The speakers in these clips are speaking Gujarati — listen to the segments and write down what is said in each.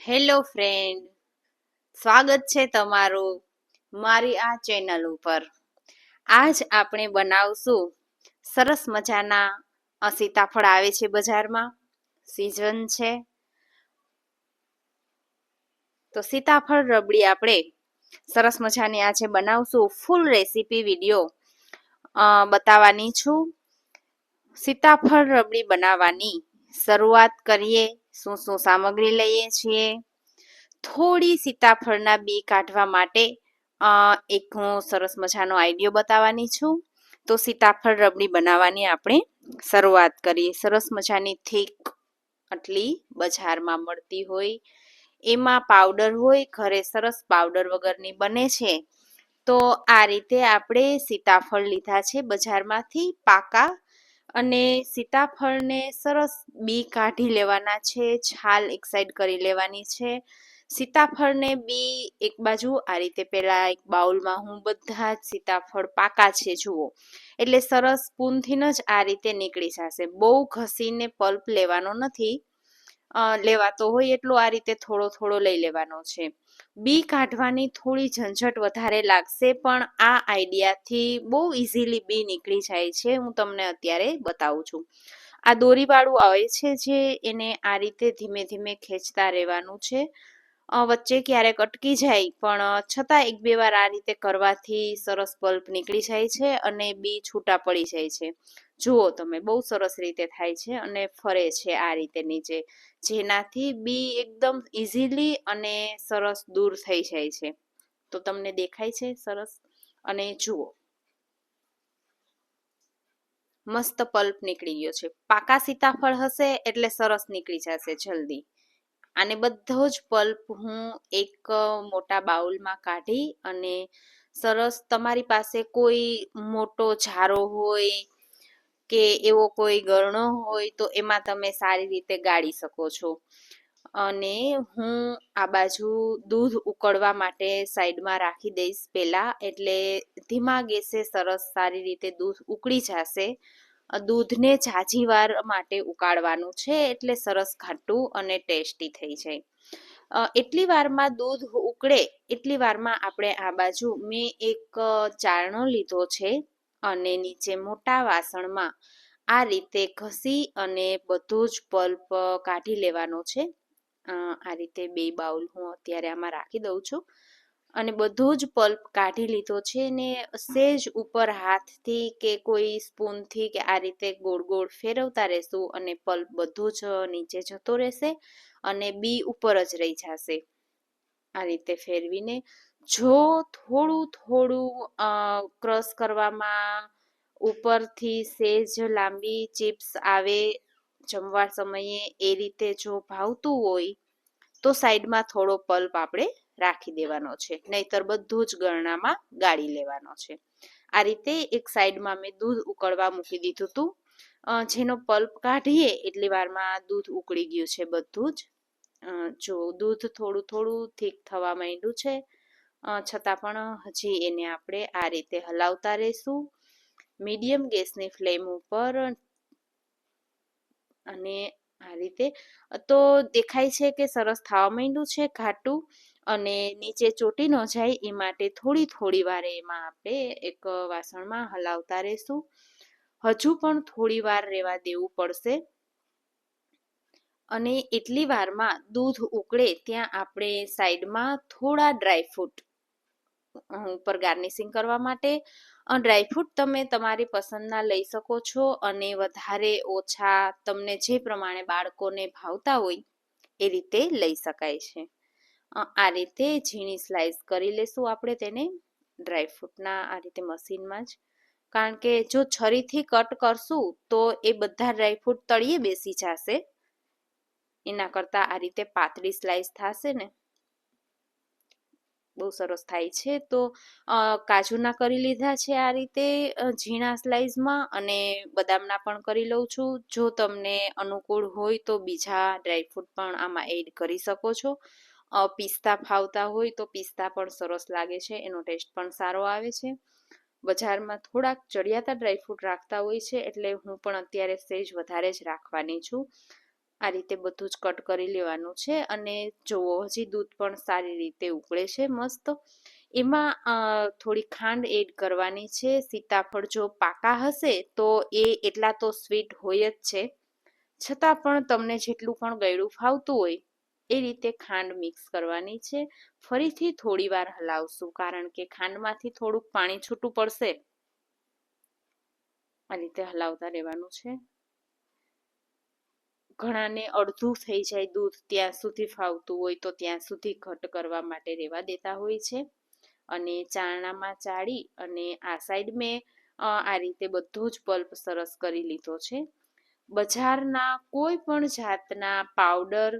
હેલો ફ્રેન્ડ સ્વાગત છે તમારું મારી આ ચેનલ ઉપર. આજ આપણે બનાવશું સરસ મજાના સીતાફળ આવે છે બજારમાં. સિઝન છે. તો સીતાફળ રબડી આપણે સરસ મજાની આજે બનાવશું. ફૂલ રેસીપી વીડિયો બતાવવાની છું. સીતાફળ રબડી બનાવવાની શરૂઆત કરીએ. શું શું સામગ્રી લઈએ છીએ? થોડી સીતાફળના બી કાઢવા માટે એક હું સરસ મજાનો આઈડિયો બતાવવાની છું. તો સીતાફળ રબડી બનાવવાની આપણે શરૂઆત કરીએ. સરસ મજાની થીક આટલી બજારમાં મળતી હોય. એમાં પાવડર હોય, ઘરે સરસ પાવડર વગરની બને છે. તો આ રીતે આપણે સીતાફળ લીધા છે બજારમાંથી પાકા અને સીતાફળને સરસ બી કાઢી લેવાના છે, છાલ એક સાઈડ કરી લેવાની છે. સીતાફળને બી એક બાજુ, આ રીતે પેલા એક બાઉલમાં હું બધા જ સીતાફળ પાકા છે, જુઓ. એટલે સરસ સ્પૂનથી જ આ રીતે નીકળી જશે. બહુ ઘસીને પલ્પ લેવાનો નથી. લેવાતો હોય એટલો આ રીતે થોડો થોડો લઈ લેવાનો છે. બી કાઢવાની થોડી ઝંઝટ વધારે લાગશે, પણ આ આઈડિયાથી બહુ ઇઝીલી બી નીકળી જાય છે, હું તમને અત્યારે બતાવું છું. આ દોરીવાળું આવે છે જે એને આ રીતે ધીમે ધીમે ખેંચતા રહેવાનું છે. વચ્ચે ક્યારેક અટકી જાય, પણ છતાં એક બે વાર આ રીતે કરવાથી સરસ બલ્બ નીકળી જાય છે અને બી છૂટા પડી જાય છે. જુઓ તમે, બહુ સરસ રીતે થાય છે અને ફરે છે આ રીતે નીચે. જેનાથી બી એકદમ ઇઝીલી અને સરસ દૂર થઈ જાય છે. તો તમને દેખાય છે સરસ? અને જુઓ. મસ્ત પલ્પ નીકળી ગયો છે. પાકા સીતાફળ હશે એટલે સરસ નીકળી જશે જલ્દી. આને બધો જ પલ્પ હું એક મોટા બાઉલમાં કાઢી અને સરસ તમારી પાસે કોઈ મોટો ઝારો હોય કે એવો કોઈ ગરણો હોય તો એમાં તમે સારી રીતે ગાળી શકો છો. અને હું આ બાજુ દૂધ ઉકળવા માટે સાઈડમાં રાખી દઈશ પહેલાં, એટલે ધીમા ગેસે સરસ સારી રીતે દૂધ ઉકળી જશે. દૂધને ઝાઝી વાર માટે ઉકાળવાનું છે, એટલે સરસ ખાટું અને ટેસ્ટી થઈ જાય. એટલી વારમાં દૂધ ઉકળે, એટલી વારમાં આપણે આ બાજુ મેં એક ચારણો લીધો છે. અને નીચે મોટા વાસણમાં આ રીતે ઘસી અને બધો જ પલ્પ કાઢી લેવાનો છે. આ રીતે બે બાઉલ હું અત્યારે આમાં રાખી દઉં છું. અને બધો જ પલ્પ કાઢી લીધો છે ને સેજ ઉપર હાથથી કે કોઈ સ્પૂનથી કે આ રીતે ગોળ ગોળ ફેરવતા રહેશું અને પલ્પ બધું જ નીચે જતો રહેશે અને બી ઉપર જ રહી જશે. આ રીતે ફેરવીને જો થોડું થોડું ક્રશ કરવામાં ઉપરથી સેજ લાંબી ચિપ્સ આવે જમવા સમયે એ રીતે જો ભાવતું હોય, તો સાઈડમાં થોડો પલ્પ આપણે રાખી દેવાનો છે. નહીતર બધું જ ગરણામાં ગાળી લેવાનો છે. આ રીતે એક સાઈડમાં મેં દૂધ ઉકળવા મૂકી દીધું હતું જેનો પલ્પ કાઢીએ એટલી વારમાં દૂધ ઉકળી ગયું છે બધું જ. જો દૂધ થોડું થોડું થીક થવા માંડ્યું છે છતાં પણ હજી એને આપણે આ રીતે હલાવતા રહીશું. મીડિયમ ગેસની ફ્લેમ ઉપર અને આ રીતે. તો દેખાય છે કે સરસ થવા માંડ્યું છે ઘાટું અને નીચે ચોટી ન જાય એ માટે થોડી થોડી વારે એમાં આપણે એક વાસણમાં હલાવતા રહીશું. હજુ પણ થોડી વાર રહેવા દેવું પડશે. અને એટલી વારમાં દૂધ ઉકળે ત્યાં આપણે સાઈડમાં થોડા ડ્રાયફ્રૂટ ઉપર ગાર્નિશિંગ કરવા માટે. ડ્રાયફ્રૂટ તમે તમારી પસંદના લઈ શકો છો અને વધારે ઓછા તમને જે પ્રમાણે બાળકોને ભાવતા હોય એ રીતે લઈ શકાય છે. આ રીતે ઝીણી સ્લાઇસ કરી લેશું આપણે તેને ડ્રાયફ્રૂટના આ રીતે મશીનમાં જ. કારણ કે જો છરીથી કટ કરશું તો એ બધા ડ્રાયફ્રૂટ તળિયે બેસી જશે. એના કરતાં આ રીતે પાતળી સ્લાઇસ થશે ને બહુ સરસ થાય છે. તો કાજુના કરી લીધા છે આ રીતે ઝીણા સ્લાઇસમાં અને બદામના પણ કરી લઉં છું. જો તમને અનુકૂળ હોય તો બીજા ડ્રાયફ્રૂટ પણ આમાં એડ કરી શકો છો. પિસ્તા ફાવતા હોય તો પિસ્તા પણ સરસ લાગે છે, એનો ટેસ્ટ પણ સારો આવે છે. બજારમાં થોડાક ચડિયાતા ડ્રાયફ્રૂટ રાખતા હોય છે, એટલે હું પણ અત્યારે સેજ વધારે જ રાખવાની છું. આ રીતે બધું જ કટ કરી લેવાનું છે અને જુઓ, હજી દૂધ પણ સારી રીતે ઉકળે છે મસ્ત. એમાં થોડી ખાંડ એડ કરવાની છે. સીતાફળ જો પાકા હશે તો એ એટલા તો સ્વીટ હોય જ છે. છતાં પણ તમને જેટલું પણ ગળ્યું ફાવતું હોય, એ રીતે ખાંડ મિક્સ કરવાની છે. ફરીથી થોડી વાર હલાવશું કારણ કે ખાંડમાંથી થોડુંક પાણી છૂટું પડશે. આ રીતે હલાવતા રહેવાનું છે. ઘણાને અડધું થઈ જાય દૂધ ત્યાં સુધી ફાવતું હોય તો ત્યાં સુધી ઘટ કરવા માટે રહેવા દેતા હોય છે. અને ચાણામાં ચાળી અને આ સાઈડ મેં આ રીતે બધો જ પલ્પ સરસ કરી લીધો છે. બજારના કોઈ પણ જાતના પાવડર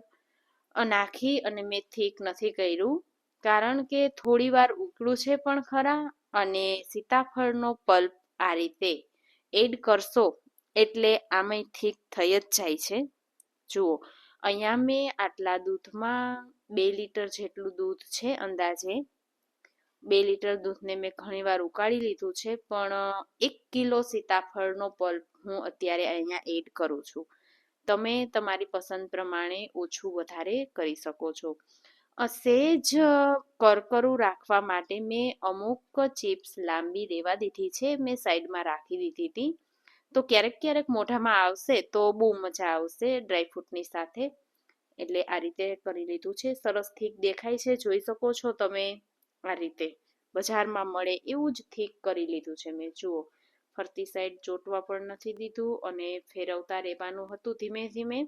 નાખી અને મેં થીક નથી કર્યું. કારણ કે થોડી વાર ઉકળું છે પણ ખરા અને સીતાફળનો પલ્પ આ રીતે એડ કરશો એટલે આમાં ઠીક થઈ જ જાય છે. જુઓ, અહીંયા મેં આટલા દૂધમાં બે લીટર જેટલું દૂધ છે અંદાજે. બે લીટર દૂધને મેં ઘણીવાર ઉકાળી લીધું છે, પણ એક કિલો સીતાફળનો પલ્પ હું અત્યારે અહીંયા એડ કરું છું. તમે તમારી પસંદ પ્રમાણે ઓછું વધારે કરી શકો છો. સેજ કરકરું રાખવા માટે મેં અમુક ચિપ્સ લાંબી દેવા દીધી છે, મેં સાઈડમાં રાખી દીધી હતી. તો ક્યારેક ક્યારેક મોઢામાં આવશે તો બહુ મજા આવશે ડ્રાયફ્રૂટની સાથે. એટલે આ રીતે કરી લીધું છે. સરસ થીક દેખાય છે. જોઈ શકો છો તમે આ રીતે. બજારમાં મળે એવું જ થીક કરી લીધું છે મેં. જુઓ, ફરતી સાઈડ ચોટવા પણ નથી દીધું અને ફેરવતા રહેવાનું હતું ધીમે ધીમે.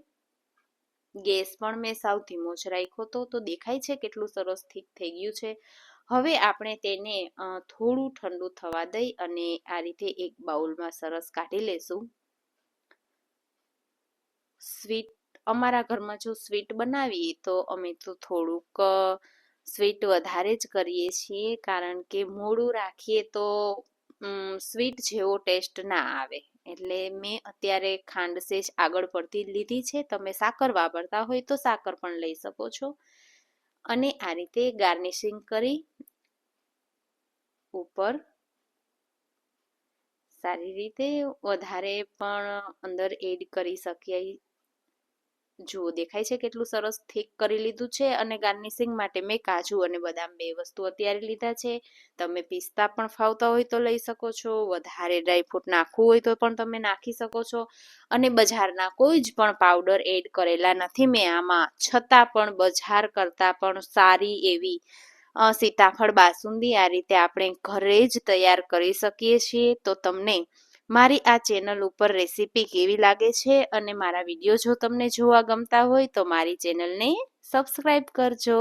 ગેસ પણ મેં સાવ ધીમો જ રાખ્યો હતો તો દેખાય છે કેટલું સરસ ઠીક થઈ ગયું છે. હવે આપણે તેને થોડું ઠંડુ થવા દઈ અને આ રીતે એક બાઉલમાં સરસ કાઢી લેશું. સ્વીટ, અમારા ઘરમાં જો સ્વીટ બનાવીએ તો અમે તો થોડુંક સ્વીટ વધારે જ કરીએ છીએ કારણ કે મોડું રાખીએ તો સ્વીટ જેવો ટેસ્ટ ના આવે. એટલે મેં અત્યારે ખાંડ સેજ આગળ પડતી લીધી છે. તમે સાકર વાપરતા હોય તો સાકર પણ લઈ શકો છો. અને આ રીતે ગાર્નિશિંગ કરી ઉપર સારી રીતે વધારે પણ અંદર એડ કરી શકીએ જુઓ, દેખાય છે કેટલું સરસ થીક કરી લીધું છે અને ગાર્નિશિંગ માટે મેં કાજુ અને બદામ બે વસ્તુ અત્યારે લીધા છે. તમે પિસ્તા પણ ફાવતા હોય તો લઈ શકો છો, વધારે ડ્રાયફ્રૂટ નાખવું હોય તો પણ તમે નાખી શકો છો અને બજારના કોઈ જ પણ પાવડર એડ કરેલા નથી મેં આમાં. છતાં પણ બજાર કરતાં પણ સારી એવી સીતાફળ બાસુંદી આ રીતે આપણે ઘરે જ તૈયાર કરી શકીએ છીએ. તો તમને મારી આ ચેનલ ઉપર રેસીપી કેવી લાગે છે અને મારા વીડિયો જો તમને જોવા ગમતા હોય તો મારી ચેનલને સબસ્ક્રાઈબ કરજો.